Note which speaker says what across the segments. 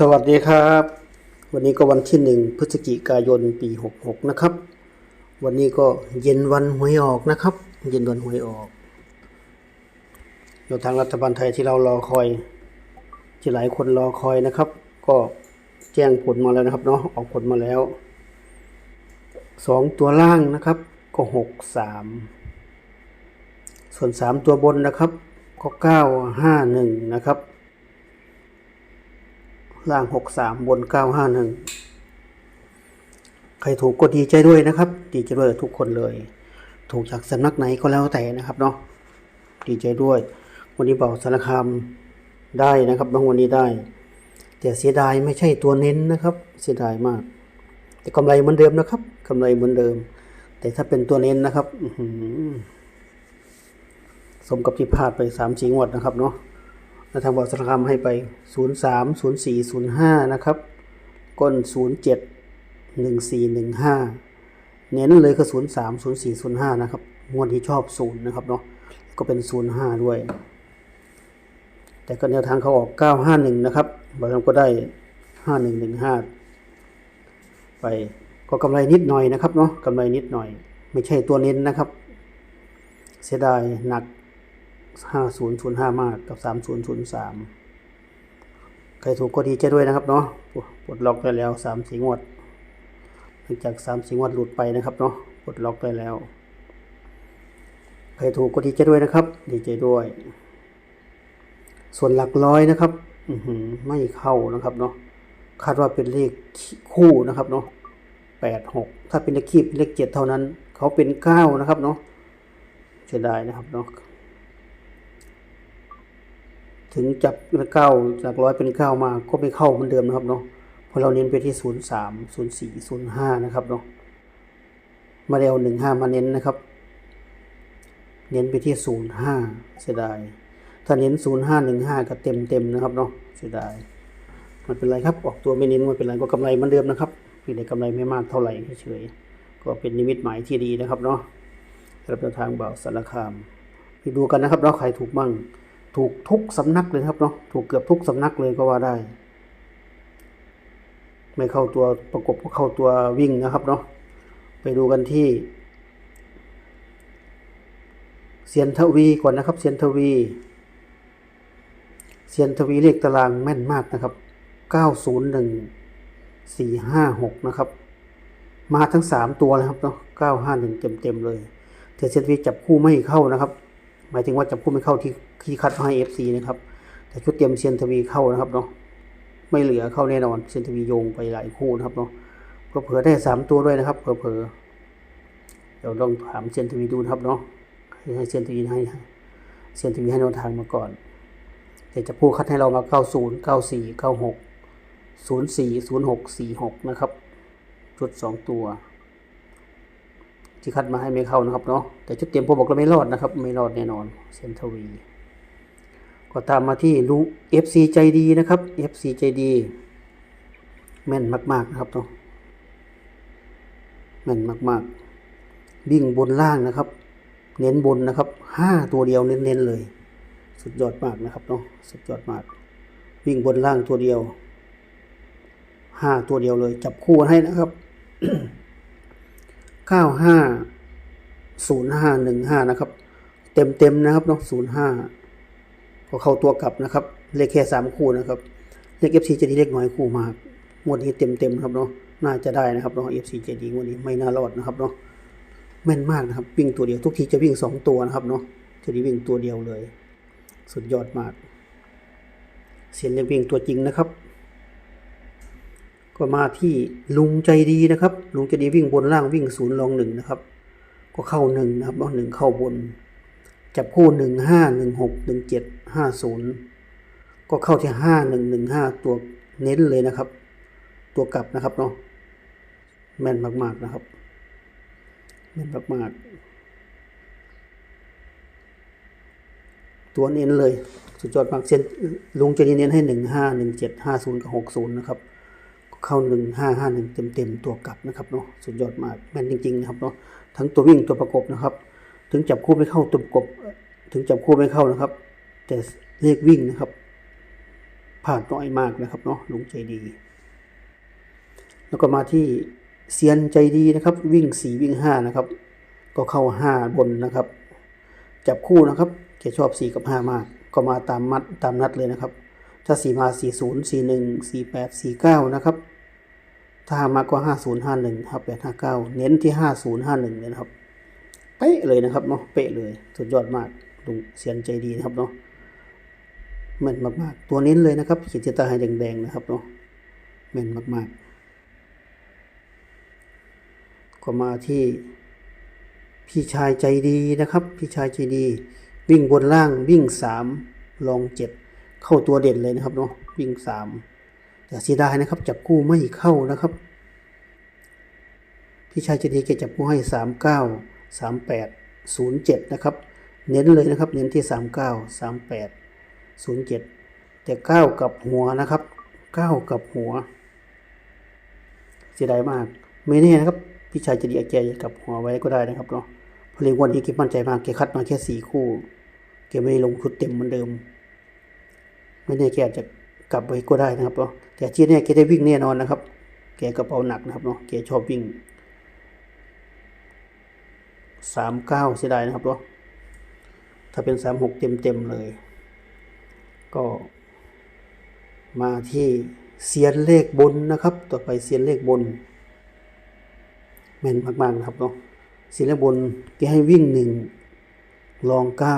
Speaker 1: สวัสดีครับ วันนี้ก็วันที่หนึ่งพฤศจิกายนปี66นะครับ วันนี้ก็เย็นวันหวยออกนะครับ เย็นวันหวยออกอยู่ทางรัฐบาลไทยที่เรารอคอย ที่หลายคนรอคอยนะครับ ก็แจ้งผลมาแล้วนะครับเนาะออกผลมาแล้วสองตัวล่างนะครับ ก็หกสามส่วนสามตัวบนนะครับ ก็เก้าห้าหนึ่งนะครับ ล่างหกสามบนเก้าห้าหนึ่งใครถูกก็ดีใจด้วยนะครับ ดีใจด้วยทุกคนเลย ถูกจากสำนักไหนก็แล้วแต่นะครับเนาะดีใจด้วย วันนี้เบาสารคามได้นะครับบางวันนี้ได้ แต่เสียดายไม่ใช่ตัวเน้นนะครับ เสียดายมาก แต่กำไรเหมือนเดิมนะครับกำไรเหมือนเดิม แต่ถ้าเป็นตัวเน้นนะครับสมกับที่พลาดไปสามสี่งวดนะครับเนาะ แล้วทางบอสารคามให้ไป 0 3 0 4 0 5 นะครับ ก้น 0 7 1 4 1 5 เน้นเลยก็0 3 0 4 0 5 นะครับ งวดที่ชอบ 0 นะครับเนาะ ก็เป็น 0 5 ด้วย แต่ก็แนวทางเขาออก 951 นะครับบอสารก็ได้ 5115 ไป ก็กำไรนิดหน่อยนะครับเนาะกำไรนิดหน่อย ไม่ใช่ตัวเน้นนะครับ เสียดายหนัก 5005 มากกับ 3003 ใครถูกก็ดีใจด้วยนะครับเนาะปลดล็อกได้แล้ว3สีงวดหลังจาก3สีงวดหลุดไปนะครับเนาะปลดล็อกได้แล้ว ใครถูกก็ดีใจด้วยนะครับ ดีใจด้วย ส่วนหลักร้อยนะครับอืไม่เข้านะครับเนาะคาดว่าเป็นเลขคู่นะครับเนาะแปดหกถ้าเป็นเลขคีบเป็นเลขเจ็ดเท่านั้น เขาเป็นเก้านะครับเนาะเสียดายนะครับเนาะ ถึงจับเก้าจากร้อยเป็นเก้ามาก็ไม่เข้าเหมือนเดิมนะครับเนาะเพราะเราเน้นไปที่ศูนย์สามศูนย์สี่ศูนย์ห้านะครับเนาะมาเร็วหนึ่งห้ามาเน้นนะครับ เน้นไปที่ศูนย์ห้าเสียดายถ้าเน้นศูนย์ห้าหนึ่งห้าก็เต็มเต็มนะครับเนาะเสียดายไมันเป็นไรครับ ออกตัวไม่เน้นไมันเป็นไรก็กำไรเหมือนเดิมนะครับเพียงแต่กำไรไม่มากเท่าไหร่เฉยๆก็เป็นนิมิตหมายที่ดีนะครับเนาะสำหรับทางเบาสารคามไปดูกันนะครับเนาะใครถูกมั่ง ถูกทุกสำนักเลยครับเนาะถูกเกือบทุกสำนักเลยก็ว่าได้ ไม่เข้าตัวประกบก็เข้าตัววิ่งนะครับเนาะไปดูกันที่เซียนทวีก่อนนะครับเซียนทวีเซียนทวีเลขตารางแม่นมากนะครับ 901 456 นะครับ มาทั้ง 3 ตัวเลยครับเนาะ951 เต็มๆเลยแต่เซียนทวีจับคู่ไม่เข้านะครับ หมายถึงว่าจับคู่ไม่เข้าที่ที่คัดให้ FC นะครับ แต่ชุดเตรียมเซียนทวีเข้านะครับเนาะไม่เหลือเข้าแน่นอนเซียนทวีโยงไปหลายคู่นะครับเนาะเผื่อได้สามตัวด้วยนะครับเผื่อเดี๋ยวลองถามเซียนทวีดูนะครับเนาะให้เซียนทวีให้เซียนทวีให้แนวทางมาก่อนแต่จะพูดคัดให้เรามา 90 94 96 04 06 46 นะครับชุดสองตัว ที่คัดมาให้ไม่เข้านะครับเนาะแต่ชุดเตรียมผมบอกเราไม่รอดนะครับ ไม่รอดแน่นอนเซนทวีก็ตามมาที่ลุง FC ใจดีนะครับ FC ใจดีแม่นมากๆนะครับเนาะแม่นมากๆวิ่งบนล่างนะครับ เน้นบนนะครับห้าตัวเดียวเน้นๆเลย สุดยอดมากนะครับเนาะสุดยอดมาก วิ่งบนล่างตัวเดียวห้าตัวเดียวเลย จับคู่ให้นะครับ เก้าห้าศูนะครับ เต็มเต็มๆนะครับเนาะศูนย์ห้าก็เข้าตัวกลับนะครับ เลขแค่สามคู่นะครับ เลขเอฟซีจะดีเลขน้อยคู่มากงวดนี้เต็มเต็มๆครับเนาะน่าจะได้นะครับเนาะเอฟซีจะดีงวดนี้ไม่น่ารอดนะครับเนาะแม่นมากนะครับ วิ่งตัวเดียวทุกทีจะวิ่งสองตัวนะครับเนาะจะด้วิ่งตัวเดียวเลย สุดยอดมาก เสียนเรียกวิ่งตัวจริงนะครับ ก็มาที่ลุงใจดีนะครับ ลุงใจดีวิ่งบนล่างวิ่งศูนย์ลองหนึ่งนะครับ ก็เข้าหนึ่งนะครับเอาหนึ่งเข้าบน จับคู่หนึ่งห้าหนึ่งหกหนึ่งเจ็ดห้าศูนย์ก็เข้าที่ห้าหนึ่งหนึ่งห้าตัวเน้นเลยนะครับ ตัวกลับนะครับเนาะแม่นมากๆนะครับแม่นมากๆ ตัวเน้นเลย สุดยอดมากเส้นลุงจะเน้นให้หนึ่งห้าหนึ่งเจ็ดห้าศูนย์กับหกศูนย์นะครับ เข้าหนึ่งห้าห้าหนึ่งเต็มๆตัวกลับนะครับเนาะสุดยอดมากแม่นจริงๆนะครับเนาะทั้งตัววิ่งตัวประกบนะครับ ถึงจับคู่ไม่เข้าตัวประกบ ถึงจับคู่ไม่เข้านะครับ แต่เลขวิ่งนะครับพลาดน้อยมากนะครับเนาะลุงใจดี แล้วก็มาที่เซียนใจดีนะครับ วิ่งสี่วิ่งห้านะครับ ก็เข้าห้าบนนะครับ จับคู่นะครับแกชอบสี่กับห้ามาก ก็มาตามมัดตามนัดเลยนะครับ ถ้าสี่มาสี่ศูนย์สี่หนึ่งสี่แปดสี่เก้านะครับ ถ้าหามาก็ห้าศูนย์ห้าหนึ่งห้าแปดห้าเก้าเน้นที่ห้าศูนย์ห้าหนึ่งเลยนะครับ เป๊ะเลยนะครับเนาะ เป๊ะเลย สุดยอดมากลุงเซียนใจดีนะครับเนาะแม่นมากๆ ตัวเน้นเลยนะครับขีดเส้นใต้ให้แดงๆนะครับเนาะแม่นมากๆ ก็มาที่พี่ชายใจดีนะครับ พี่ชายใจดี วิ่งบนล่างวิ่งสามลองเจ็ดเข้าตัวเด่นเลยนะครับเนาะวิ่งสาม แต่เสียดายนะครับ จับคู่ไม่เข้านะครับ พี่ชายใจดีแกจับคู่ให้สามเก้าสามแปดศูนย์เจ็ดนะครับ เน้นเลยนะครับ เน้นที่สามเก้าสามแปดศูนย์เจ็ดแต่เก้ากับหัวนะครับเก้ากับหัว เสียดายมาก ไม่แน่นะครับ พี่ชายจะดีแกจะกลับหัวไว้ก็ได้นะครับเนาะเพราะเรียกวันนี้แกมั่นใจมากแกคัดมาแค่สี่คู่แกไม่ได้ลงทุนเต็มเหมือนเดิม ไม่แน่แกอาจจะ กลับไว้ก็ได้นะครับเนาะแต่ที่แน่ยแกได้วิ่งแน่นอนนะครับ แกกระเป๋าหนักนะครับเนาะแกชอบวิ่งสามเก้าเสียดายนะครับเนาะถ้าเป็นสามหกเต็มเต็มเลย ก็มาที่เสียนเลขบนนะครับ ต่อไปเสียนเลขบนแม่นมากๆนะครับเนาะศิลขบนแกให้วิ่งหนึ่งลองเก้า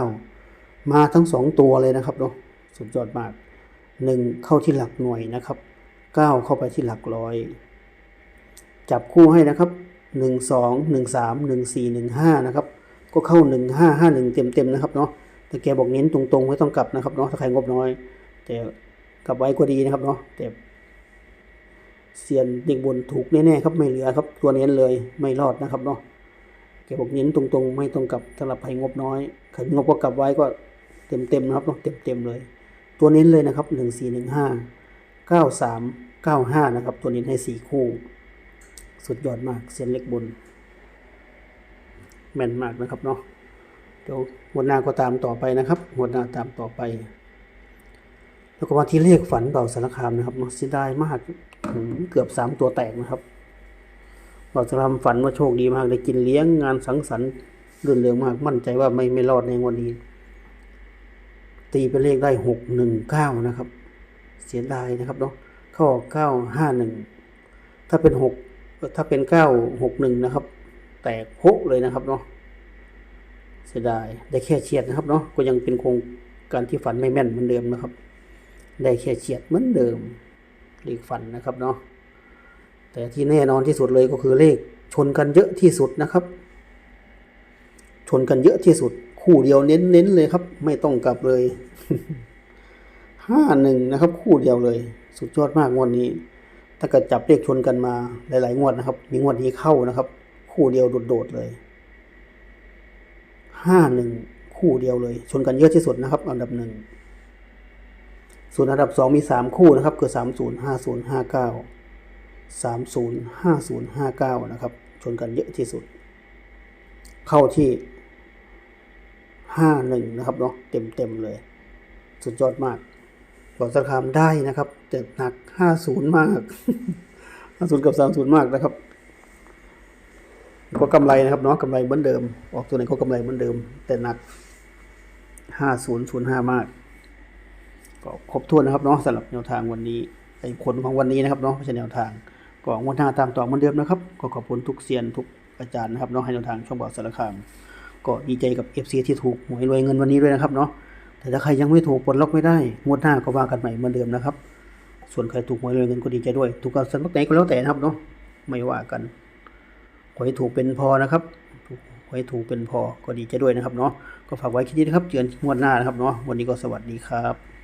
Speaker 1: มาทั้งสองตัวเลยนะครับเนาะสุดยอดมาก หนึ่งเข้าที่หลักหน่วยนะครับเก้าเข้าไปที่หลักร้อย จับคู่ให้นะครับหนึ่งสองหนึ่งสามหนึ่งสี่หนึ่งห้านะครับ ก็เข้าหนึ่งห้าห้าหนึ่งเต็มเต็มๆนะครับเนาะแต่แกบอกเน้นตรงๆไม่ต้องกลับนะครับเนาะถ้าใครงบน้อย แต่กลับไว้ก็ดีนะครับเนาะแต่เซียนเด็กบนถูกแน่ๆครับไม่เหลือครับตัวเน้นเลยไม่รอดนะครับเนาะแกบอกเน้นตรงๆ ไม่ต้องกลับสำหรับใครงบน้อยใครงบก็กลับไว้ก็เต็มๆนะครับเนาะเต็มๆเลย ตัวเน้นเลยนะครับหนึ่งสี่หนึ่งห้าเก้าสามเก้าห้านะครับ ตัวเน้นให้สี่คู่ สุดยอดมากเซียนเล็กบน แม่นมากนะครับเนาะเดี๋ยวหัวหน้าก็ตามต่อไปนะครับหัวหน้าตามต่อไป แล้วก็มาที่เลขฝันเบาสารคามนะครับเนาะเสียดายมากเกือบสามตัวแตกนะครับเบาสารคามฝันว่าโชคดีมากได้กินเลี้ยงงานสังสรรค์รื่นเริงมากมั่นใจว่าไม่ไม่รอดในวันนี้ ตีเป็นเลขได้หกหนึ่งเก้านะครับ เสียดายนะครับเนาะเข้าเก้าห้าหนึ่งถ้าเป็นหกถ้าเป็นเก้าหกหนึ่งนะครับ แตกโพะเลยนะครับเนาะเสียดายได้แค่เฉียดนะครับเนาะก็ยังเป็นโครงการที่ฝันไม่แม่นเหมือนเดิมนะครับ ได้แค่เฉียดเหมือนเดิมเลขฝันนะครับเนาะแต่ที่แน่นอนที่สุดเลยก็คือเลขชนกันเยอะที่สุดนะครับ ชนกันเยอะที่สุด คู่เดียวเน้นๆเลยครับ ไม่ต้องกลับเลยห้าหนึ่งนะครับ คู่เดียวเลย สุดยอดมากงวดนี้ ถ้าเกิดจับเลขชนกันมาหลาย ๆ งวดนะครับ มีงวดนี้เข้านะครับ คู่เดียวโดดๆเลยห้าหนึ่งคู่เดียวเลย ชนกันเยอะที่สุดนะครับ อันดับหนึ่งส่วนอันดับสองมีสามคู่นะครับคือสามศูนย์ห้าศูนย์ห้าเก้าสามศูนย์ห้าศูนย์ห้าเก้านะครับ ชนกันเยอะที่สุด เข้าที่ ห้าหนึ่งนะครับเนาะเต็มเต็มๆเลย สุดยอดมากบอกสารคามได้นะครับแต่หนักห้าศูนย์มากห้าศูนย์กับสามศูนย์มากนะครับ ก็กำไรนะครับเนาะกำไรเหมือนเดิม ออกตัวไหนก็กำไรเหมือนเดิม แต่หนักห้าศูนย์ศูนย์ห้ามาก ก็ครบถ้วนนะครับเนาะสำหรับแนวทางวันนี้ไอ้ผลของวันนี้นะครับเนาะไม่ใช่แนวทางก็งวดหน้าตามต่อเหมือนเดิมนะครับ ก็ขอบคุณทุกเซียนทุกอาจารย์นะครับเนาะให้แนวทางช่องบอกสารคาม ก็ดีใจกับ FC ที่ถูกหวยรวยเงินวันนี้ด้วยนะครับเนาะแต่ถ้าใครยังไม่ถูกปลดล็อกไม่ได้งวดหน้าก็ว่ากันใหม่เหมือนเดิมนะครับ ส่วนใครถูกหวยรวยเงินก็ดีใจด้วย ถูกกับสันพักไหนก็แล้วแต่นะครับเนาะไม่ว่ากันขอให้ถูกเป็นพอนะครับขอให้ถูกเป็นพอก็ดีใจด้วยนะครับเนาะก็ฝากไว้แค่นี้นะครับเจอกันงวดหน้านะครับเนาะวันนี้ก็สวัสดีครับ